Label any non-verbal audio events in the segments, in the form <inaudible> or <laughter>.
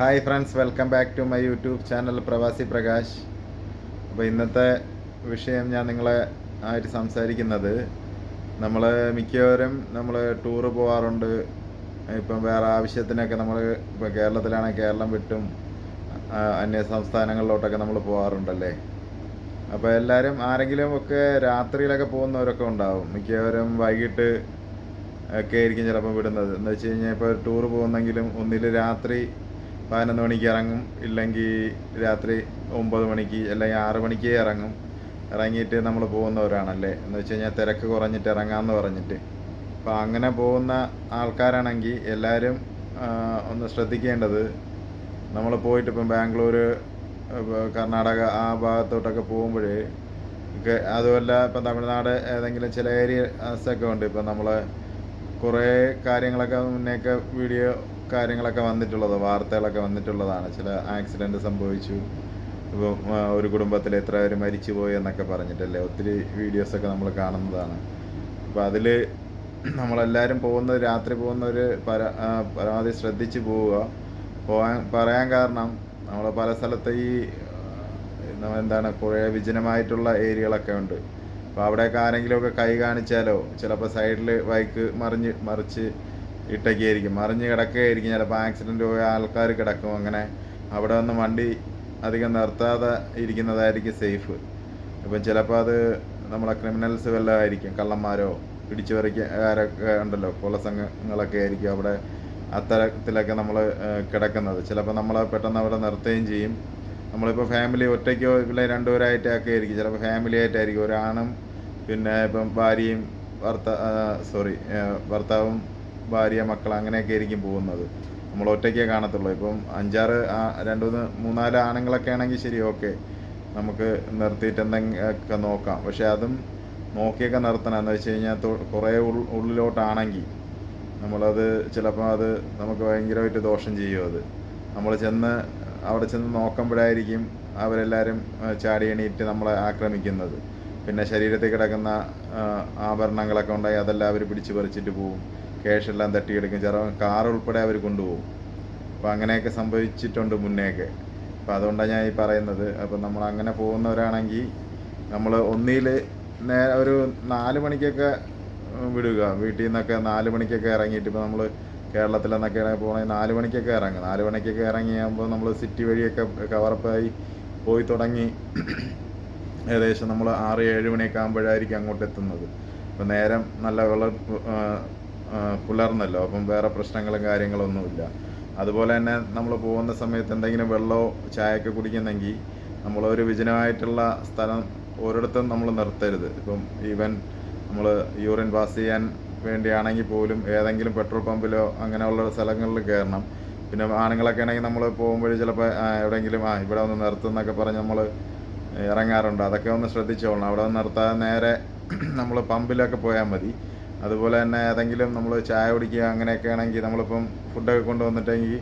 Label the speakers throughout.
Speaker 1: Hi friends welcome back to my YouTube channel Pravasi Prakash അപ്പോൾ ഇന്നത്തെ വിഷയം ഞാൻ നിങ്ങളെ ആയിട്ട് സംസാരിക്കുന്നത്. നമ്മൾ മിക്കവരും നമ്മൾ ടൂറ് പോകാറുണ്ട് ഇപ്പം വേറെ ആവശ്യത്തിനൊക്കെ നമ്മൾ ഇപ്പോൾ കേരളത്തിലാണെങ്കിൽ കേരളം വിട്ടും അന്യ സംസ്ഥാനങ്ങളിലോട്ടൊക്കെ നമ്മൾ പോകാറുണ്ടല്ലേ അപ്പോൾ എല്ലാവരും ആരെങ്കിലും ഒക്കെ രാത്രിയിലൊക്കെ പോകുന്നവരൊക്കെ ഉണ്ടാവും. മിക്കവരും വൈകിട്ട് ഒക്കെ ആയിരിക്കും ചിലപ്പോൾ വിടുന്നത്. എന്ന് വെച്ച് കഴിഞ്ഞാൽ ഇപ്പോൾ ടൂർ പോകുന്നെങ്കിലും ഒന്നിൽ രാത്രി പതിനൊന്ന് മണിക്ക് ഇറങ്ങും. ഇല്ലെങ്കിൽ രാത്രി ഒമ്പത് മണിക്ക് അല്ലെങ്കിൽ ആറ് മണിക്ക് ഇറങ്ങും. ഇറങ്ങിയിട്ട് നമ്മൾ പോകുന്നവരാണല്ലേ? എന്ന് വെച്ച് കഴിഞ്ഞാൽ തിരക്ക് കുറഞ്ഞിട്ട് ഇറങ്ങാമെന്ന് പറഞ്ഞിട്ട്. അപ്പോൾ അങ്ങനെ പോകുന്ന ആൾക്കാരാണെങ്കിൽ എല്ലാവരും ഒന്ന് ശ്രദ്ധിക്കേണ്ടത് നമ്മൾ പോയിട്ട് ഇപ്പം ബാംഗ്ലൂർ കർണാടക ആ ഭാഗത്തോട്ടൊക്കെ പോകുമ്പോൾ അതുമല്ല ഇപ്പം തമിഴ്നാട് ഏതെങ്കിലും ചില ഏരിയ ഒക്കെ ഉണ്ട്. ഇപ്പം നമ്മൾ കുറേ കാര്യങ്ങളൊക്കെ മുന്നേക്ക് വീഡിയോ കാര്യങ്ങളൊക്കെ വന്നിട്ടുള്ളത് വാർത്തകളൊക്കെ വന്നിട്ടുള്ളതാണ്. ചില ആക്സിഡന്റ് സംഭവിച്ചു. ഒരു കുടുംബത്തിൽ എത്ര പേര് മരിച്ചു പോയി എന്നൊക്കെ പറഞ്ഞിട്ടല്ലേ ഒത്തിരി വീഡിയോസൊക്കെ നമ്മൾ കാണുന്നതാണ്. അപ്പോൾ അതിൽ നമ്മളെല്ലാവരും പോകുന്നത് രാത്രി പോകുന്നവർ പര പരമാവധി ശ്രദ്ധിച്ച് പോവുക. പോകാൻ പറയാൻ കാരണം നമ്മൾ പല സ്ഥലത്ത് ഈ എന്താണ് കുറേ വിജനമായിട്ടുള്ള ഏരിയകളൊക്കെ ഉണ്ട്. അപ്പോൾ അവിടെയൊക്കെ ആരെങ്കിലുമൊക്കെ കൈ കാണിച്ചാലോ? ചിലപ്പോൾ സൈഡിൽ ബൈക്ക് മറിഞ്ഞ് മറിച്ച് ഇട്ടൊക്കെയായിരിക്കും. മറിഞ്ഞ് കിടക്കുകയായിരിക്കും. ചിലപ്പോൾ ആക്സിഡന്റ് പോയ ആൾക്കാർ കിടക്കും. അങ്ങനെ അവിടെ വന്ന് വണ്ടി അധികം നിർത്താതെ ഇരിക്കുന്നതായിരിക്കും സേഫ് ഇപ്പം ചിലപ്പോൾ അത് നമ്മളെ ക്രിമിനൽസ് വല്ലതായിരിക്കും കള്ളന്മാരോ പിടിച്ചു പറിക്കാരൊക്കെ ഉണ്ടല്ലോ കൊലസംഘങ്ങളൊക്കെ ആയിരിക്കും അവിടെ അത്തരത്തിലൊക്കെ നമ്മൾ കിടക്കുന്നത്. ചിലപ്പോൾ നമ്മൾ പെട്ടെന്ന് അവിടെ നിർത്തുകയും ചെയ്യും. നമ്മളിപ്പോൾ ഫാമിലി ഒറ്റയ്ക്കോ ഇല്ല രണ്ടുപേരായിട്ടൊക്കെ ആയിരിക്കും. ചിലപ്പോൾ ഫാമിലി ആയിട്ടായിരിക്കും. ഒരാണും പിന്നെ ഇപ്പം ഭാര്യയും ഭർത്ത സോറി ഭർത്താവും ഭാര്യ മക്കൾ അങ്ങനെയൊക്കെ ആയിരിക്കും പോകുന്നത്. നമ്മൾ ഒറ്റയ്ക്കേ കാണത്തുള്ളൂ. ഇപ്പം അഞ്ചാറ് രണ്ട് മൂന്ന് മൂന്നാൽ ആണുങ്ങളൊക്കെ ആണെങ്കിൽ ശരി ഓക്കെ. നമുക്ക് നിർത്തിയിട്ട് എന്തെങ്കിലുമൊക്കെ നോക്കാം. പക്ഷെ അതും നോക്കിയൊക്കെ നിർത്തണം. എന്ന് വെച്ച് കഴിഞ്ഞാൽ കുറേ ഉള്ളിലോട്ടാണെങ്കിൽ നമ്മളത് ചിലപ്പോൾ അത് നമുക്ക് ഭയങ്കരമായിട്ട് ദോഷം ചെയ്യും അത്. നമ്മൾ ചെന്ന് അവിടെ ചെന്ന് നോക്കുമ്പോഴായിരിക്കും അവരെല്ലാവരും ചാടി എണീറ്റ് നമ്മളെ ആക്രമിക്കുന്നത്. പിന്നെ ശരീരത്തിൽ കിടക്കുന്ന ആഭരണങ്ങളൊക്കെ ഉണ്ടായി അതെല്ലാം അവർ പിടിച്ച് പറിച്ചിട്ട് പോവും ക്യാഷെല്ലാം തട്ടിയെടുക്കും. ചില കാർ ഉൾപ്പെടെ അവർ കൊണ്ടുപോകും. അപ്പോൾ അങ്ങനെയൊക്കെ സംഭവിച്ചിട്ടുണ്ട് മുന്നേയൊക്കെ. അപ്പോൾ അതുകൊണ്ടാണ് ഞാൻ ഈ പറയുന്നത്. അപ്പോൾ നമ്മൾ അങ്ങനെ പോകുന്നവരാണെങ്കിൽ നമ്മൾ ഒന്നിൽ നേ ഒരു നാല് മണിക്കൊക്കെ വിടുക. വീട്ടിൽ നിന്നൊക്കെ നാല് മണിക്കൊക്കെ ഇറങ്ങിയിട്ട് ഇപ്പോൾ നമ്മൾ കേരളത്തിൽ നിന്നൊക്കെ പോകണമെങ്കിൽ നാല് മണിക്കൊക്കെ ഇറങ്ങും. നാല് മണിക്കൊക്കെ ഇറങ്ങിയാകുമ്പോൾ നമ്മൾ സിറ്റി വഴിയൊക്കെ കവറപ്പായി പോയി തുടങ്ങി ഏകദേശം നമ്മൾ ആറ് ഏഴ് മണിയൊക്കെ ആകുമ്പോഴായിരിക്കും അങ്ങോട്ട് എത്തുന്നത് അപ്പോൾ നേരം നല്ല വെള്ളം പുലർന്നല്ലോ. അപ്പം വേറെ പ്രശ്നങ്ങളും കാര്യങ്ങളൊന്നുമില്ല. അതുപോലെ തന്നെ നമ്മൾ പോകുന്ന സമയത്ത് എന്തെങ്കിലും വെള്ളമോ ചായയൊക്കെ കുടിക്കുന്നെങ്കിൽ നമ്മളൊരു വിജനമായിട്ടുള്ള സ്ഥലം ഒരിടത്തും നമ്മൾ നിർത്തരുത്. ഇപ്പം ഈവൻ നമ്മൾ യൂറിൻ പാസ് ചെയ്യാൻ വേണ്ടിയാണെങ്കിൽ പോലും ഏതെങ്കിലും പെട്രോൾ പമ്പിലോ അങ്ങനെയുള്ള സ്ഥലങ്ങളിൽ കയറണം. പിന്നെ ആണുങ്ങളൊക്കെ ആണെങ്കിൽ നമ്മൾ പോകുമ്പോൾ ചിലപ്പോൾ എവിടെയെങ്കിലും ആ ഇവിടെ ഒന്ന് നിർത്തുന്നൊക്കെ പറഞ്ഞ് നമ്മൾ ഇറങ്ങാറുണ്ട്. അതൊക്കെ ഒന്ന് ശ്രദ്ധിച്ചോളണം. അവിടെ നിർത്താതെ നേരെ <clears throat> നമ്മൾ പമ്പിലൊക്കെ പോയാൽ മതി. അതുപോലെ തന്നെ ഏതെങ്കിലും നമ്മൾ ചായ കുടിക്കുക അങ്ങനെയൊക്കെ ആണെങ്കിൽ നമ്മളിപ്പം ഫുഡൊക്കെ കൊണ്ടുവന്നിട്ടെങ്കിൽ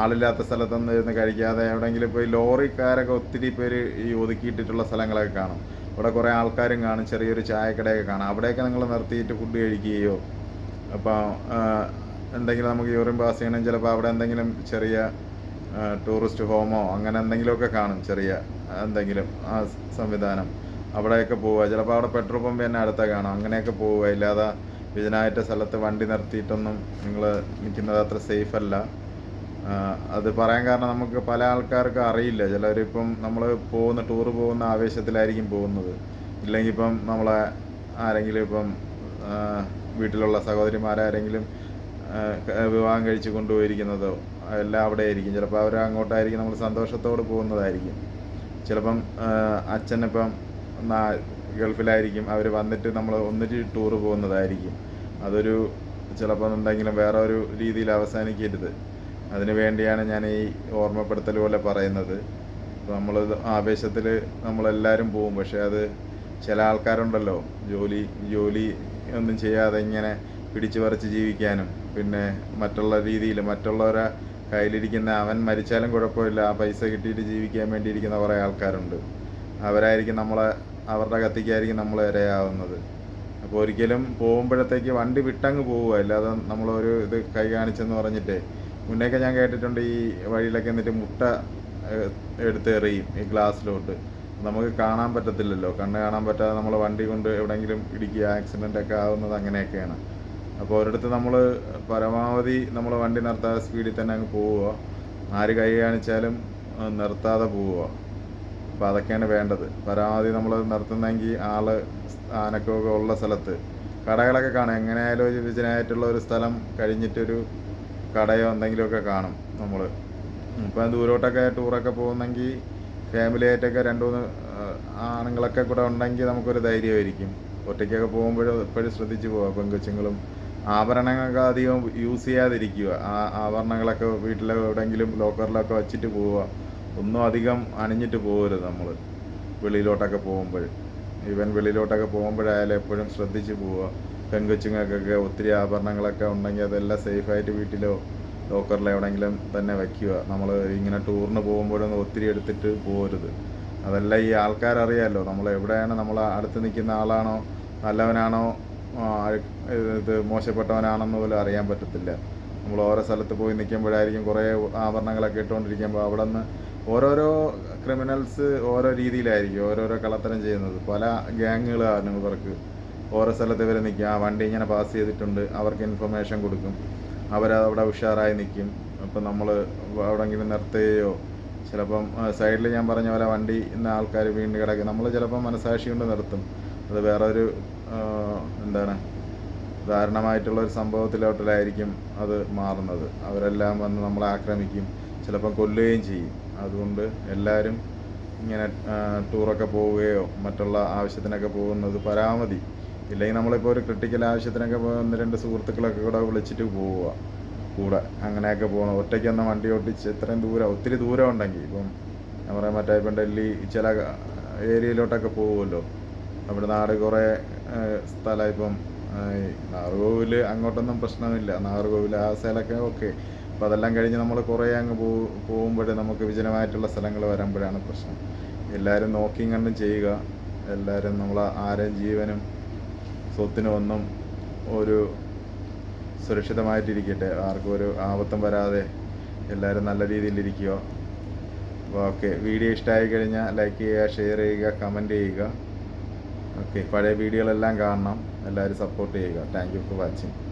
Speaker 1: ആളില്ലാത്ത സ്ഥലത്തൊന്നും ഇരുന്ന് കഴിക്കാതെ എവിടെയെങ്കിലും ഇപ്പോൾ ഈ ലോറിക്കാരൊക്കെ ഒത്തിരി പേര് ഈ ഒതുക്കിയിട്ടിട്ടുള്ള സ്ഥലങ്ങളൊക്കെ കാണും. അവിടെ കുറേ ആൾക്കാരും കാണും. ചെറിയൊരു ചായക്കടയൊക്കെ കാണാം. അവിടെയൊക്കെ നിങ്ങൾ നിർത്തിയിട്ട് ഫുഡ് കഴിക്കുകയോ? അപ്പോൾ എന്തെങ്കിലും നമുക്ക് യൂറിൻ പാസ് ചെയ്യണമെങ്കിൽ ചിലപ്പോൾ അവിടെ എന്തെങ്കിലും ചെറിയ ടൂറിസ്റ്റ് ഹോമോ അങ്ങനെ എന്തെങ്കിലുമൊക്കെ കാണും. ചെറിയ എന്തെങ്കിലും ആ സംവിധാനം. അവിടെയൊക്കെ പോവുക. ചിലപ്പോൾ അവിടെ പെട്രോൾ പമ്പ് തന്നെ അടുത്ത കാണും. അങ്ങനെയൊക്കെ പോവുക. ഇല്ലാതെ വിജനായിട്ട സ്ഥലത്ത് വണ്ടി നിർത്തിയിട്ടൊന്നും നിങ്ങൾ നിൽക്കുന്നത് അത്ര സേഫ് അല്ല. അത് പറയാൻ കാരണം നമുക്ക് പല ആൾക്കാർക്കും അറിയില്ല. ചിലരിപ്പം നമ്മൾ പോകുന്ന ടൂർ പോകുന്ന ആവേശത്തിലായിരിക്കും പോകുന്നത്. ഇല്ലെങ്കിൽ ഇപ്പം നമ്മളെ ആരെങ്കിലും ഇപ്പം വീട്ടിലുള്ള സഹോദരിമാരാരെങ്കിലും വിവാഹം കഴിച്ച് കൊണ്ടുപോയിരിക്കുന്നതോ എല്ലാം അവിടെ ആയിരിക്കും ചിലപ്പോൾ അവർ അങ്ങോട്ടായിരിക്കും നമ്മൾ സന്തോഷത്തോടെ പോകുന്നതായിരിക്കും. ചിലപ്പം അച്ഛനിപ്പം ഗൾഫിലായിരിക്കും. അവർ വന്നിട്ട് നമ്മൾ ഒന്നിച്ച് ടൂറ് പോകുന്നതായിരിക്കും. അതൊരു ചിലപ്പോൾ എന്തെങ്കിലും വേറെ ഒരു രീതിയിൽ അവസാനിക്കരുത്. അതിനു വേണ്ടിയാണ് ഞാൻ ഈ ഓർമ്മപ്പെടുത്തൽ പോലെ പറയുന്നത്. നമ്മൾ ആവേശത്തിൽ നമ്മളെല്ലാവരും പോവും പക്ഷേ അത് ചില ആൾക്കാരുണ്ടല്ലോ. ജോലി ജോലി ഒന്നും ചെയ്യാതെ ഇങ്ങനെ പിടിച്ചു പറിച്ച് ജീവിക്കാനും പിന്നെ മറ്റുള്ള രീതിയിൽ മറ്റുള്ളവരെ കയ്യിലിരിക്കുന്ന അവൻ മരിച്ചാലും കുഴപ്പമില്ല. ആ പൈസ കിട്ടിയിട്ട് ജീവിക്കാൻ വേണ്ടിയിരിക്കുന്ന കുറേ ആൾക്കാരുണ്ട്. അവരായിരിക്കും നമ്മളെ അവരുടെ കത്തിക്കായിരിക്കും നമ്മൾ ഇരയാവുന്നത്. അപ്പോൾ ഒരിക്കലും പോകുമ്പോഴത്തേക്ക് വണ്ടി വിട്ടങ്ങ് പോവുക. അല്ലാതെ നമ്മളൊരു ഇത് കൈ കാണിച്ചെന്ന് പറഞ്ഞിട്ട് മുന്നേക്കെ ഞാൻ കേട്ടിട്ടുണ്ട് ഈ വഴിയിലൊക്കെ എന്നിട്ട് മുട്ട എടുത്ത് എറിയും ഈ ഗ്ലാസ്സിലോട്ട്. നമുക്ക് കാണാൻ പറ്റത്തില്ലല്ലോ. കണ്ണ് കാണാൻ പറ്റാതെ നമ്മൾ വണ്ടി കൊണ്ട് എവിടെയെങ്കിലും ഇടിക്കുക ആക്സിഡന്റ് ഒക്കെ ആവുന്നത് അങ്ങനെയൊക്കെയാണ്. അപ്പോൾ ഒരിടത്ത് നമ്മൾ പരമാവധി നമ്മൾ വണ്ടി നിർത്താതെ സ്പീഡിൽ തന്നെ അങ്ങ് പോവുക. ആര് കൈ കാണിച്ചാലും നിർത്താതെ പോവുക. അപ്പോൾ അതൊക്കെയാണ് വേണ്ടത്. പരമാവധി നമ്മൾ നിർത്തുന്നെങ്കിൽ ആൾ ആനക്കൊക്കെ ഉള്ള സ്ഥലത്ത് കടകളൊക്കെ കാണും. എങ്ങനെയായാലും ഒരു വിജനായിട്ടുള്ള ഒരു സ്ഥലം കഴിഞ്ഞിട്ടൊരു കടയോ എന്തെങ്കിലുമൊക്കെ കാണും നമ്മൾ ഇപ്പം ദൂരോട്ടൊക്കെ ടൂറൊക്കെ പോകുന്നെങ്കിൽ ഫാമിലി ആയിട്ടൊക്കെ രണ്ട് മൂന്ന് ആണുങ്ങളൊക്കെ കൂടെ ഉണ്ടെങ്കിൽ നമുക്കൊരു ധൈര്യമായിരിക്കും. ഒറ്റയ്ക്കൊക്കെ പോകുമ്പോഴും എപ്പോഴും ശ്രദ്ധിച്ച് പോവുക പെങ്കൊച്ചുങ്ങളും ആഭരണങ്ങളൊക്കെ അധികം യൂസ് ചെയ്യാതിരിക്കുക. ആ ആഭരണങ്ങളൊക്കെ വീട്ടിലെ എവിടെയെങ്കിലും ലോക്കറിലൊക്കെ വെച്ചിട്ട് പോവുക ഒന്നും അധികം അണിഞ്ഞിട്ട് പോകരുത് നമ്മൾ വെളിയിലോട്ടൊക്കെ പോകുമ്പോൾ ഈവൻ വെളിയിലോട്ടൊക്കെ പോകുമ്പോഴായാലും എപ്പോഴും ശ്രദ്ധിച്ച് പോവുക. പെങ്കൊച്ചുങ്ങൾക്കൊക്കെ ഒത്തിരി ആഭരണങ്ങളൊക്കെ ഉണ്ടെങ്കിൽ അതെല്ലാം സേഫായിട്ട് വീട്ടിലോ ലോക്കറിലോ എവിടെയെങ്കിലും തന്നെ വയ്ക്കുക. നമ്മൾ ഇങ്ങനെ ടൂറിന് പോകുമ്പോഴൊന്നും ഒത്തിരി എടുത്തിട്ട് പോകരുത്. അതെല്ലാം ഈ ആൾക്കാരറിയാമല്ലോ നമ്മൾ എവിടെയാണ് നമ്മൾ അടുത്ത് നിൽക്കുന്ന ആളാണോ നല്ലവനാണോ ഇത് മോശപ്പെട്ടവനാണെന്ന് പോലും അറിയാൻ പറ്റത്തില്ല. നമ്മൾ ഓരോ സ്ഥലത്ത് പോയി നിൽക്കുമ്പോഴായിരിക്കും കുറേ ആഭരണങ്ങളൊക്കെ ഇട്ടുകൊണ്ടിരിക്കുമ്പോൾ അവിടെ നിന്ന് ഓരോരോ ക്രിമിനൽസ് ഓരോ രീതിയിലായിരിക്കും ഓരോരോ കള്ളത്തരം ചെയ്യുന്നത്. പല ഗ്യാങ്ങുകളാണ് ഇവർക്ക്. ഓരോ സ്ഥലത്ത് ഇവർ നിൽക്കും. ആ വണ്ടി ഇങ്ങനെ പാസ് ചെയ്തിട്ടുണ്ട്. അവർക്ക് ഇൻഫർമേഷൻ കൊടുക്കും. അവരവിടെ ഉഷാറായി നിൽക്കും. അപ്പം നമ്മൾ എവിടെയെങ്കിലും നിർത്തുകയോ ചിലപ്പം സൈഡിൽ ഞാൻ പറഞ്ഞ പോലെ വണ്ടി ഇന്ന ആൾക്കാർ വീണ്ടും കിടക്കും. നമ്മൾ ചിലപ്പം മനസാക്ഷി കൊണ്ട് നിർത്തും. അത് വേറെ ഒരു എന്താണ് ദാരുണമായിട്ടുള്ള ഒരു സംഭവത്തിലോട്ടിലായിരിക്കും അത് മാറുന്നത്. അവരെല്ലാം വന്ന് നമ്മളെ ആക്രമിക്കും ചിലപ്പം കൊല്ലുകയും ചെയ്യും. അതുകൊണ്ട് എല്ലാവരും ഇങ്ങനെ ടൂറൊക്കെ പോവുകയോ മറ്റുള്ള ആവശ്യത്തിനൊക്കെ പോകുന്നത് പരാമതി. ഇല്ലെങ്കിൽ നമ്മളിപ്പോൾ ഒരു ക്രിട്ടിക്കൽ ആവശ്യത്തിനൊക്കെ പോകുന്ന രണ്ട് സുഹൃത്തുക്കളൊക്കെ കൂടെ വിളിച്ചിട്ട് പോവുക. കൂടെ അങ്ങനെയൊക്കെ പോകണം. ഒറ്റയ്ക്കൊന്ന് വണ്ടി ഓട്ടിച്ച് ഇത്രയും ദൂരം ഒത്തിരി ദൂരം ഉണ്ടെങ്കിൽ ഇപ്പം ഞാൻ പറയാം മറ്റേ ഇപ്പം ഡൽഹി ചില ഏരിയയിലോട്ടൊക്കെ പോകുമല്ലോ നമ്മുടെ നാട് കുറേ സ്ഥലം ഇപ്പം നാഗർകോവിൽ അങ്ങോട്ടൊന്നും പ്രശ്നമില്ല. നാഗർകോവിൽ ആ സ്ഥലമൊക്കെ ഓക്കെ അപ്പോൾ അതെല്ലാം കഴിഞ്ഞ് നമ്മൾ കുറേ അങ്ങ് പോ പോകുമ്പോഴേ നമുക്ക് വിജനമായിട്ടുള്ള സ്ഥലങ്ങൾ വരുമ്പോഴാണ് പ്രശ്നം. എല്ലാവരും നോക്കിയും കണ്ടും ചെയ്യുക. എല്ലാവരും നമ്മൾ ആരും ജീവനും സ്വത്തിനും ഒന്നും ഒരു സുരക്ഷിതമായിട്ടിരിക്കട്ടെ. ആർക്കും ഒരു ആപത്തും വരാതെ എല്ലാവരും നല്ല രീതിയിലിരിക്കുക അപ്പോൾ ഓക്കെ വീഡിയോ ഇഷ്ടമായി കഴിഞ്ഞാൽ ലൈക്ക് ചെയ്യുക ഷെയർ ചെയ്യുക കമന്റ് ചെയ്യുക. ഓക്കെ പഴയ വീഡിയോകളെല്ലാം കാണണം. എല്ലാവരും സപ്പോർട്ട് ചെയ്യുക. Thank you for watching